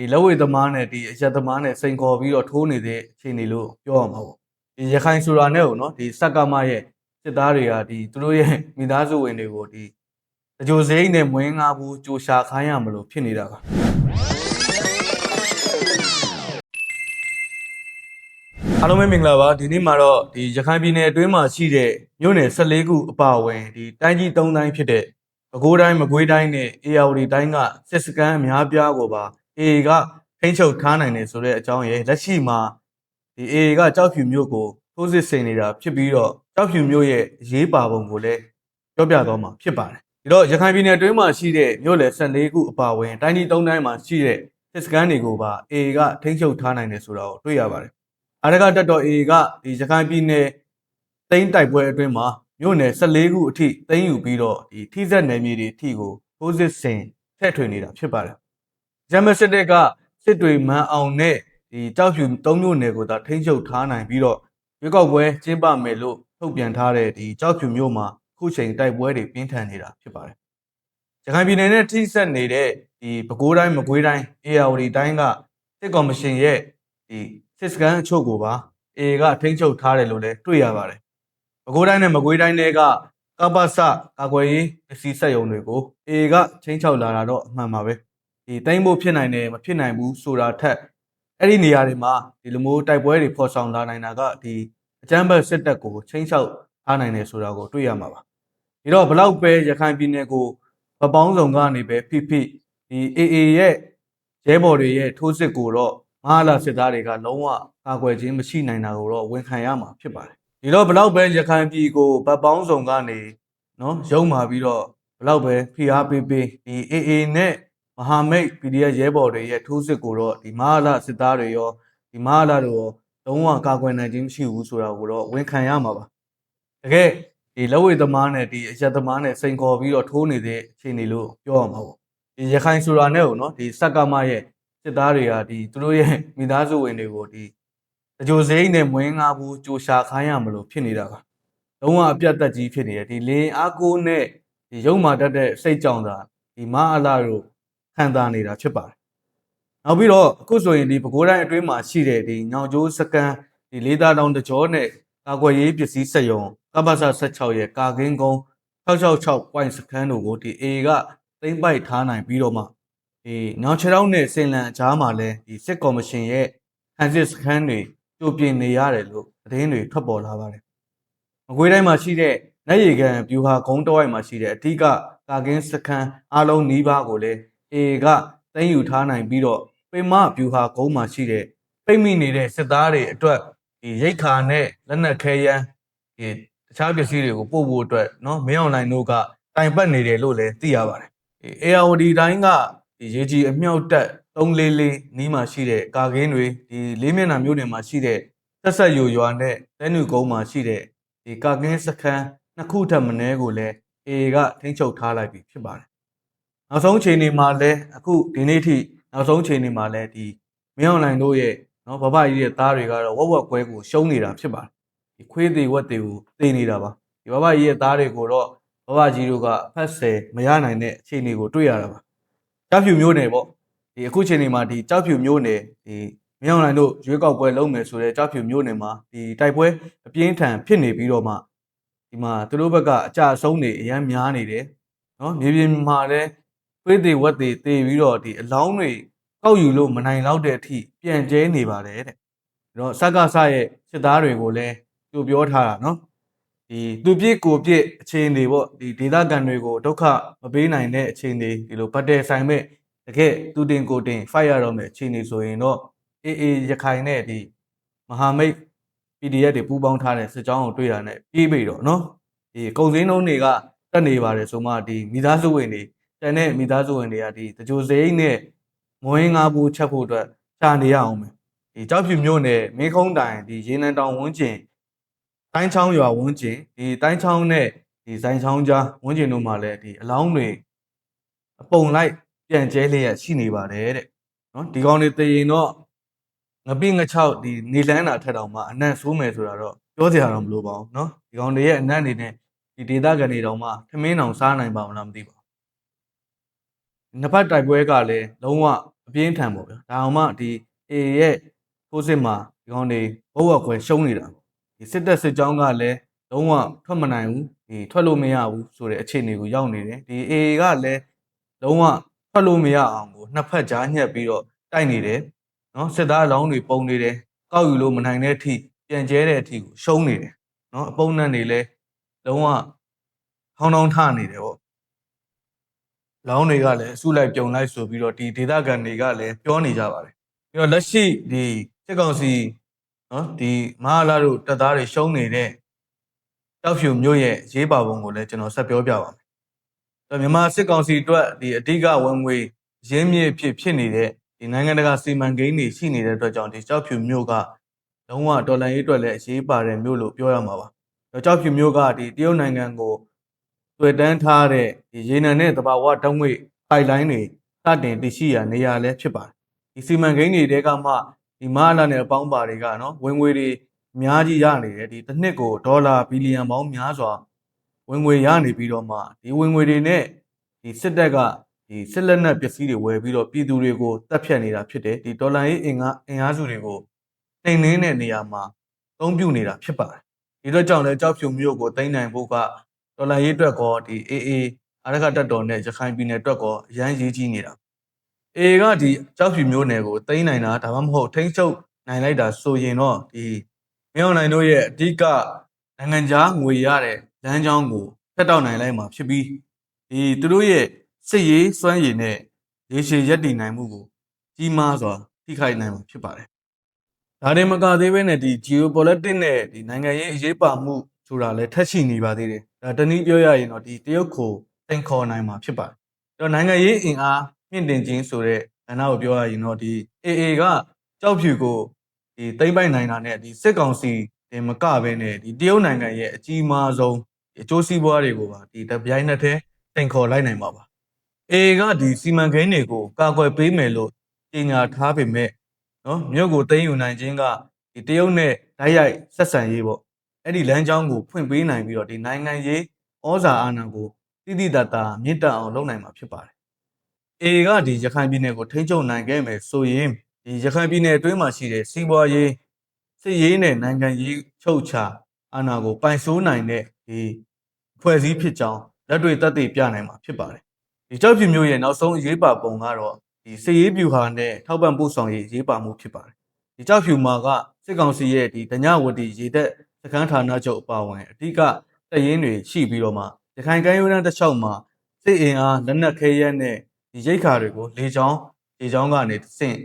ဒီလက်ဝဲသမားနဲ့ဒီအရက်သမားနဲ့စိန်ခေါ်ပြီးတော့ထိုးနေတဲ့အခြေအနေလို့ပြောရမှာပေါ့ဒီရခိုင်ဆိုတာနဲ့ကိုနော်ဒီစက်ကမရဲ့စစ်သားတွေကဒီသူတို့ရဲ့မိသားစုဝင်တွေကိုဒီတကြိုစိမ့်နဲ့မွေးငါဘူးကြိုရှာခိုင်းရမလို့ဖြစ်နေတာပါအားလုံးပဲမင်္ဂလာပါဒီနေ့မှာတော့ဒီရခိုင်ပြည်နယ်အတွင်းမှာရှိတဲ့မြို့နယ်14ခုအပါအဝင်ဒီတိုင်းကြီး3တိုင်းဖြစ်တဲ့ပဲခူးတိုင်းမကွေးတိုင်းနဲ့အေရဝတီတိုင်းကစစ်စခန်းအများပြားကိုပါ အေကထိန်းချုပ်ထားနိုင်တယ်ဆိုတဲ့အကြောင်းရဲ့လက်ရှိမှာဒီအေကကြောက်ဖြူမြို့ကိုထိုးစစ်ဆင်နေတာဖြစ်ပြီးတော့ကြောက်ဖြူမြို့ရဲ့အရေးပါပုံကိုလည်းပြောပြတော့မှာဖြစ်ပါတယ်ဒီတော့ရခိုင်ပြည်နယ်အတွင်းမှာရှိတဲ့မြို့နယ်14ခုအပါအဝင်တိုင်းကြီး3တိုင်းမှာရှိတဲ့စစ်စခန်းတွေကိုပါအေကထိန်းချုပ်ထားနိုင်တယ်ဆိုတာကိုတွေ့ရပါတယ်အာရကတက်တော် A ကဒီရခိုင်ပြည်နယ်တိန်းတိုက်ပွဲအတွင်းမှာမြို့နယ်14ခုအထိတိန်းယူပြီးတော့ဒီထိစက်နယ်မြေတွေအထိကိုထိုးစစ်ဆင်ထည့်ထွေနေတာဖြစ်ပါတယ်။ ဂျမစစ်တပ်ကစစ်တွေမန်အောင်နဲ့ဒီကြောက်ဖြူ၃မြို့နယ်ကိုသာထိန်းချုပ်ထားနိုင်ပြီးတော့ရွေးကောက်ပွဲကျင်းပမယ်လို့ထုတ်ပြန်ထားတဲ့ဒီကြောက်ဖြူမြို့မှာခုချိန်တိုက်ပွဲတွေပြင်းထန်နေတာဖြစ်ပါတယ်။ရခိုင်ပြည်နယ်နဲ့ထိစပ်နေတဲ့ဒီပဲခူးတိုင်းမကွေးတိုင်းအေရဝတီတိုင်းကစစ်ကော်မရှင်ရဲ့ဒီစစ်စကန်အချို့ကိုပါအေကထိန်းချုပ်ထားတယ်လို့လည်းတွေ့ရပါတယ်။ပဲခူးတိုင်းနဲ့မကွေးတိုင်းတွေကကပ္ပစကာကွယ်ရေးပစ္စည်းစက်ရုံတွေကိုအေကချင်းချောက်လာတာတော့အမှန်ပါပဲ။ ဒီတိုင်းဖို့ဖြစ်နိုင်တယ်မဖြစ်နိုင်ဘူးဆိုတာထက်အဲ့ဒီနေရာတွေမှာဒီလိုမျိုးတိုက်ပွဲတွေဖော်ဆောင်လာနိုင်တာကဒီအကြမ်းဖက်စစ်တပ်ကိုချင်းချောက်ထားနိုင်တယ်ဆိုတာကိုတွေ့ရမှာပါ။ဒီတော့ဘလောက်ပဲရခိုင်ပြည်နယ်ကိုဗပောင်းဆောင်ကနေပဲဖိဖိဒီအေအေရဲ့ရဲဘော်တွေရဲ့ထိုးစစ်ကိုတော့မဟာလာစစ်သားတွေကလုံးဝကာကွယ်ခြင်းမရှိနိုင်တာကိုတော့ဝန်ခံရမှာဖြစ်ပါတယ်ဒီတော့ဘလောက်ပဲရခိုင်ပြည်ကိုဗတ်ပေါင်းဆောင်ကနေနော်ရုံမာပြီးတော့ဘလောက်ပဲဖိအားပေးပေးဒီ AA နဲ့ မဟာမိတ် PDF ရဲဘော်တွေရဲ့ထိုးစစ်ကိုတော့ဒီမဟာလာစစ်သားတွေရောဒီမဟာလာတို့ရောလုံးဝကာကွယ်နိုင်ခြင်းမရှိဘူးဆိုတာကိုတော့ဝန်ခံရမှာပါတကယ်ဒီလက်ဝဲသမားနဲ့ဒီအရက်သမားနဲ့စိန်ခေါ်ပြီးတော့ထိုးနေတဲ့အခြေအနေလို့ပြောရမှာပေါ့ဒီရခိုင်ဆိုတာနဲ့ကိုနော်ဒီစက်ကမရဲ့စစ်သားတွေကဒီသူတို့ရဲ့မိသားစုဝင်တွေကိုဒီတကြိုစိမ့်နဲ့မွေးငါဘူးကြိုရှာခိုင်းရမလို့ဖြစ်နေတာပါလုံးဝအပြတ်တက်ကြီးဖြစ်နေတယ်ဒီလင်းအားကိုးနဲ့ဒီရုံမာတက်တဲ့စိတ်ကြောင့်သာဒီမအလာတို့ ခံစားနေတာဖြစ်ပါတယ်နောက်ပြီးတော့အခုဆိုရင်ဒီပဲခူးတိုင်းအတွင်းမှာရှိတဲ့ဒီညောင်ကျိုးစကန်ဒီလေးသားတောင်တကြောနဲ့ကာကွယ်ရေးပစ္စည်းစက်ရုံကပ္ပစ16ရဲ့ကာကင်းကုန်း666 point စကန်တို့ကိုဒီ A ကသိမ့်ပိုက်ထားနိုင်ပြီးတော့မှဒီနောက်ခြေထောက်နဲ့စင်လန်အကြားမှာလည်းဒီစစ်ကော်မရှင်ရဲ့ဟန်စစ်စခန်းတွေကြိုပြင်နေရတယ်လို့သတင်းတွေထွက်ပေါ်လာပါတယ်။မကွေးတိုင်းမှာရှိတဲ့လက်ရီကန်ဗျူဟာကုန်းတဝိုက်မှာရှိတဲ့အထူးကာကင်းစခန်းအလုံးနီးပါးကိုလည်း AA ကသိမ်းယူထားနိုင်ပြီးတော့ပင်မဗျူဟာကုန်းမှာရှိတဲ့ပိတ်မိနေတဲ့စစ်သားတွေအတွက်ဒီရိတ်ခါနဲ့လက်နက်ခဲယမ်းဒီတခြားပစ္စည်းတွေကိုပို့ဖို့အတွက်နော်မင်းအောင်လိုင်းတို့ကတိုင်ပတ်နေတယ်လို့လည်းသိရပါတယ်။ ARD တိုင်းကဒီရေကြီးအမြောက်တက်344နီးမှာရှိတဲ့ကာကင်းတွေဒီလေးမျက်နှာမျိုးတွေမှာရှိတဲ့တက်ဆက်ယိုရွာနဲ့တဲနုကုန်းမှာရှိတဲ့ဒီကာကင်းစခန်းနှစ်ခုထပ်မနည်းကိုလည်း AA ကထိန်းချုပ်ထားလိုက်ပြီဖြစ်ပါတယ် နောက်ဆုံးချိန်နေမှာလည်းအခုဒီနေ့ထိနောက်ဆုံးချိန်နေမှာလည်းဒီမင်းအွန်လိုင်းတို့ရဲ့နော်ဘဘကြီးရဲ့သားတွေကတော့ဝက်ဝက်ကွဲကိုရှုံးနေတာဖြစ်ပါတယ်။ဒီခွေးသေးဝက်သေးကိုသိနေတာပါ။ဒီဘဘကြီးရဲ့သားတွေကိုတော့ဘဘကြီးတို့ကအဖက်ဆယ်မရနိုင်တဲ့အခြေအနေကိုတွေ့ရတာပါ။ကြောက်ဖြူမျိုးနယ်ပေါ့ဒီအခုချိန်ဒီမှာဒီကြောက်ဖြူမျိုးနယ်ဒီမြောင်လိုင်းတို့ရွေးကောက်ပွဲလုပ်မယ်ဆိုတဲ့ကြောက်ဖြူမျိုးနယ်မှာဒီတိုက်ပွဲအပြင်းထန်ဖြစ်နေပြီးတော့မှဒီမှာသူတို့ဘက်ကအကြအဆုံးတွေအရန်များနေတယ်နော်မြေပြင်မှာလည်း သွေးသေးဝက်သေးတေပြီးတော့ဒီအလောင်းတွေကောက်ယူလို့မနိုင်တော့တဲ့အထိပြန်ကျဲနေပါတယ်တဲ့ဒါတော့စက္ကစရဲ့စစ်သားတွေကိုလည်းသူပြောထားတာနော်ဒီသူပြစ်ကိုပြစ်အခြေအနေပေါ့ဒီဒေသခံတွေကိုဒုက္ခမပေးနိုင်တဲ့အခြေအနေဒီလိုပတ်တယ်ဆိုင်မဲ့တကယ်သူတင်ကိုတင် ဖိုက်ရတော့မဲ့အခြေအနေဆိုရင်တော့အေးအေးရခိုင်နဲ့ဒီမဟာမိတ် PDF တွေပူးပေါင်းထားတဲ့စစ်ကြောင်းကိုတွေ့ရတဲ့ပြေးပြီတော့နော်ဒီကုံစင်းလုံးတွေကတက်နေပါတယ်ဆိုမှဒီမိသားစုဝင်တွေ တန်တဲ့မိသားစုဝင်တွေကဒီတကြိုစိမ့်နဲ့မွေးငါးဘူးချက်ဖို့အတွက်ရှာနေရအောင်မယ်ဒီကြောက်ဖြူမျိုးနဲ့မင်းခုံးတိုင်ဒီရေနံတောင်ဝန်းကျင်တိုင်းချောင်းရွာဝန်းကျင်ဒီတိုင်းချောင်းနဲ့ဒီဇိုင်းချောင်းကြားဝန်းကျင်တို့မှာလည်းဒီအလောင်းတွေအပုံလိုက်ပြန်ကျဲလျက်ရှိနေပါတယ်တဲ့နော်ဒီကောင်တွေတည်ရင်တော့ငပိငချောက်ဒီနေလန်းတာထက်တောင်မှအနံ့ဆိုးမယ်ဆိုတာတော့ပြောစရာတော့မလိုပါဘူးနော်ဒီကောင်တွေရဲ့အနံ့တွေနဲ့ဒီဒေသခံတွေတောင်မှထမင်းတောင်စားနိုင်ပါမလားမသိပါဘူး နှစ်ဖက်တိုက်ပွဲကလည်းလုံးဝအပြင်းထန်ပေါ့ဗျာဒါအောင်မှဒီ A ရဲ့ထိုးစစ်မှာဒီကောင်တွေဘုတ်ဝက်ခွဲရှုံးနေတာပေါ့ဒီစစ်တပ်စစ်ကြောင်းကလည်းလုံးဝထွက်မနိုင်ဘူးဒီထွက်လို့မရဘူးဆိုတဲ့အခြေအနေကိုရောက်နေတယ်ဒီ A ကလည်းလုံးဝထွက်လို့မရအောင်ကိုနှစ်ဖက်ကြားညှက်ပြီးတော့တိုက်နေတယ်နော်စစ်သားအလောင်းတွေပုံနေတယ်ကောက်ယူလို့မနိုင်တဲ့အထိပြန်ကျဲတဲ့အထိကိုရှုံးနေတယ်နော်အပုံနဲ့တွေလည်းလုံးဝထောင်းထောင်းထနေတယ်ပေါ့ လောင်းတွေကလည်းအစုလိုက်ပြုံလိုက်ဆိုပြီးတော့ဒီဒေသခံတွေကလည်းပြောနေကြပါတယ်ပြီးတော့လက်ရှိဒီစစ်ကောင်စီနော်ဒီမဟာလာတို့တပ်သားတွေရှုံးနေတဲ့တောက်ဖြူမျိုးရဲ့ရေးပါပုံကိုလည်းကျွန်တော်ဆက်ပြောပြပါမယ်။အဲတော့မြန်မာစစ်ကောင်စီအတွက်ဒီအဓိကဝင်ငွေရင်းမြစ်ဖြစ်ဖြစ်နေတဲ့ဒီနိုင်ငံတကာစီမံကိန်းတွေရှိနေတဲ့အတွက်ကြောင့်ဒီတောက်ဖြူမျိုးကလုံးဝဒေါ်လာရေးအတွက်လည်းအရေးပါတဲ့မျိုးလို့ပြောရမှာပါ။အဲတော့တောက်ဖြူမျိုးကဒီတရုတ်နိုင်ငံကို တွေ့တန်းထားတဲ့ဒီရေနံနဲ့တဘာဝတောင်းငွေပိုက်လိုင်းတွေစတင်တည်ရှိရာနေရာလည်းဖြစ်ပါတယ်ဒီစီမံကိန်းတွေတဲကမှဒီမဟာလာနဲ့အပေါင်းပါတွေကနော်ဝင်ငွေတွေအများကြီးရနေတယ်ဒီတစ်နှစ်ကိုဒေါ်လာဘီလီယံပေါင်းများစွာဝင်ငွေရနေပြီးတော့မှဒီဝင်ငွေတွေနဲ့ဒီစစ်တပ်ကဒီစစ်လက်နက်ပစ္စည်းတွေဝယ်ပြီးတော့ပြည်သူတွေကိုတပ်ဖြတ်နေတာဖြစ်တယ်ဒီဒေါ်လာရေးအင်အားအင်အားစုတွေကိုနှိမ်နှင်းတဲ့နေရာမှာအသုံးပြုနေတာဖြစ်ပါတယ်ဒီတော့ကြောင့်လည်းကြောက်ဖြူမျိုးကိုတင်နိုင်ဖို့က ဒေါ်လာရေးအတွက်ကောဒီ AA အာရခတက်တော်နဲ့ရခိုင်ပြည်နယ်အတွက်ကောအရန်ရေးကြီးနေတာ AA ကဒီကြောက်ဖြူမျိုးနယ်ကိုတိမ့်နိုင်တာဒါမှမဟုတ်ထိမ့်ချုပ်နိုင်လိုက်တာဆိုရင်တော့ဒီမင်းအောင်နိုင်တို့ရဲ့အဓိကနိုင်ငံခြားငွေရတဲ့လမ်းကြောင်းကိုဖက်တောက်နိုင်လိုက်မှာဖြစ်ပြီးဒီသူတို့ရဲ့စစ်ရေးစွမ်းရည်နဲ့ရေရှည်ရက်တည်နိုင်မှုကိုကြီးမားစွာထိခိုက်နိုင်မှာဖြစ်ပါတယ်ဒါတွေမကသေးဘဲနဲ့ဒီ geopolitics နဲ့ဒီနိုင်ငံရေးအရေးပါမှုဆိုတာလည်းထက်ရှိနေပါသေးတယ် ဒါတနည်းပြောရရင်တော့ဒီတရုတ်ကိုတင်ခေါ်နိုင်မှာဖြစ်ပါတယ်အဲ့တော့နိုင်ငံရေးအင်အားမြင့်တင်ခြင်းဆိုတဲ့ကဏ္ဍကိုပြောရရင်တော့ဒီ AA ကကြောက်ဖြူကိုဒီသိမ့်ပိုက်နိုင်တာနဲ့ဒီစစ်ကောင်စီတင်မကဘဲနဲ့ဒီတရုတ်နိုင်ငံရဲ့အကြီးမားဆုံးဒီအကျိုးစီးပွားတွေကိုပါဒီတပြိုင်နက်တည်းတင်ခေါ်လိုက်နိုင်ပါပါ AA ကဒီစီမံကိန်းတွေကိုကာကွယ်ပေးမယ်လို့ကြေညာထားပေမဲ့နော်မြို့ကိုသိမ်းယူနိုင်ခြင်းကဒီတရုတ်နဲ့ဓာတ်ရိုက်ဆက်ဆံရေးပေါ့ အဲ့ဒီလမ်းကြောင်းကိုဖွင့်ပေးနိုင်ပြီးတော့ဒီနိုင်ငံရေးဩဇာအာဏာကိုတိတိတတ်တာမြင့်တက်အောင်လုပ်နိုင်မှာဖြစ်ပါတယ်။ AA ကဒီရခိုင်ပြည်နယ်ကိုထိန်းချုပ်နိုင်ခဲ့မယ်ဆိုရင်ဒီရခိုင်ပြည်နယ်အတွင်းမှာရှိတဲ့စီးပွားရေးစစ်ရေးနဲ့နိုင်ငံရေးချုပ်ချာအာဏာကိုပိုင်ဆိုးနိုင်တဲ့ဒီဖွဲ့စည်းဖြစ်ကြောင်းလက်တွေ့သက်သေပြနိုင်မှာဖြစ်ပါတယ်။ဒီကြောက်ဖြူမျိုးရဲ့နောက်ဆုံးအရေးပါပုံကတော့ဒီစစ်ရေးဗျူဟာနဲ့ထောက်ပံ့ပို့ဆောင်ရေးအရေးပါမှုဖြစ်ပါတယ်။ဒီကြောက်ဖြူမှာကစစ်ကောင်စီရဲ့ဒီဒညဝတီရေတပ် စခန်းဌာနချုပ်အပါအဝင်အဓိကတပ်ရင်းတွေရှိပြီးတော့မှရခိုင်ကမ်းရိုးတန်းတစ်လျှောက်မှာစစ်အင်အားလက်နက်ခဲယမ်းနဲ့ဒီရိတ်ခါတွေကိုလေချောင်းလေချောင်းကနေတဆင့်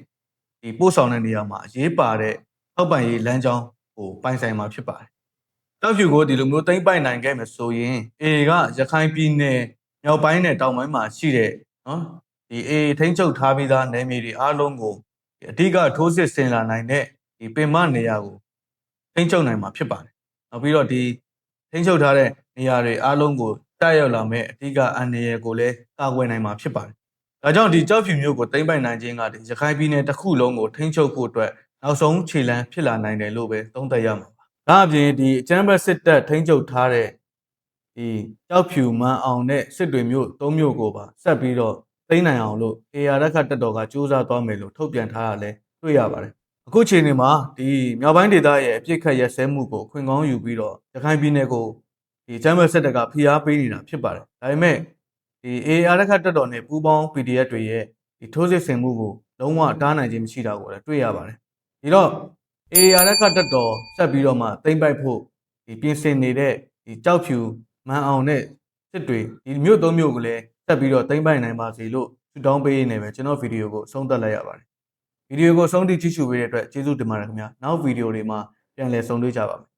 ဒီပို့ဆောင်တဲ့နေရာမှာအရေးပါတဲ့ထောက်ပံ့ရေးလမ်းကြောင်းကိုပိုင်ဆိုင်မှာဖြစ်ပါတယ်။တောက်ဖြူကိုဒီလိုမျိုးသိမ့်ပိုက်နိုင်ခဲ့မယ်ဆိုရင် A ကရခိုင်ပြည်နယ်မြောက်ပိုင်းနဲ့တောင်ပိုင်းမှာရှိတဲ့နော်ဒီ A ထိန်းချုပ်ထားပြီးသားနယ်မြေတွေအားလုံးကိုဒီအဓိကထိုးစစ်ဆင်လာနိုင်တဲ့ဒီပင်မနေရာကိုထိန်းချုပ်နိုင်မှာဖြစ်ပါတယ်။ နောက်ပြီးတော့ဒီထိန်းချုပ်ထားတဲ့နေရာတွေအားလုံးကိုတက်ရောက်လာမဲ့အဓိကအန္တရာယ်ကိုလည်းကာကွယ်နိုင်မှာဖြစ်ပါတယ်။ဒါကြောင့်ဒီကြောက်ဖြူမျိုးကိုသိမ့်ပိုက်နိုင်ခြင်းကဒီရခိုင်ပြည်နယ်တစ်ခုလုံးကိုထိန်းချုပ်ဖို့အတွက်နောက်ဆုံးခြေလှမ်းဖြစ်လာနိုင်တယ်လို့ပဲသုံးသပ်ရမှာပါ။ဒါအပြင်ဒီအချမ်းဘတ်စစ်တပ်ထိန်းချုပ်ထားတဲ့ဒီကြောက်ဖြူမန်းအောင်နဲ့စစ်တွေမျိုးသုံးမျိုးကိုပါဆက်ပြီးတော့သိမ်းနိုင်အောင်လို့ AR ရက်ခတ်တက်တော်ကစူးစမ်းသွားမယ်လို့ထုတ်ပြန်ထားတာလည်းတွေ့ရပါတယ်။ အခုချိန်နေမှာဒီမြောက်ပိုင်းဒေသရဲ့အပြစ်ခတ်ရက်စဲမှုကိုခွင်ကောင်းယူပြီးတော့ရခိုင်ပြည်နယ်ကိုဒီချမ်းဘတ်စစ်တပ်ကဖိအားပေးနေတာဖြစ်ပါတယ်။ဒါပေမဲ့ဒီ AR ရက်ခတ်တက်တော်နဲ့ပူးပေါင်း PDF တွေရဲ့ဒီထိုးစစ်ဆင်မှုကိုလုံးဝတားနိုင်ခြင်းမရှိတာကိုလည်းတွေ့ရပါတယ်။ဒီတော့ AR ရက်ခတ်တက်တော်ဆက်ပြီးတော့မှတိမ့်ပိုက်ဖို့ဒီပြင်ဆင်နေတဲ့ဒီကြောက်ဖြူမန်အောင်နဲ့စစ်တွေဒီမြို့သုံးမြို့ကိုလည်းဆက်ပြီးတော့တိမ့်ပိုက်နိုင်ပါစေလို့ဆုတောင်းပေးနေပဲကျွန်တော်ဗီဒီယိုကိုအဆုံးသတ်လိုက်ရပါတယ် ဗီဒီယိုကိုအဆုံးထိကြည့်ရှုပေးတဲ့အတွက်ကျေးဇူးတင်ပါတယ်ခင်ဗျာနောက်ဗီဒီယိုတွေမှာပြန်လည်ဆုံတွေ့ကြပါမယ်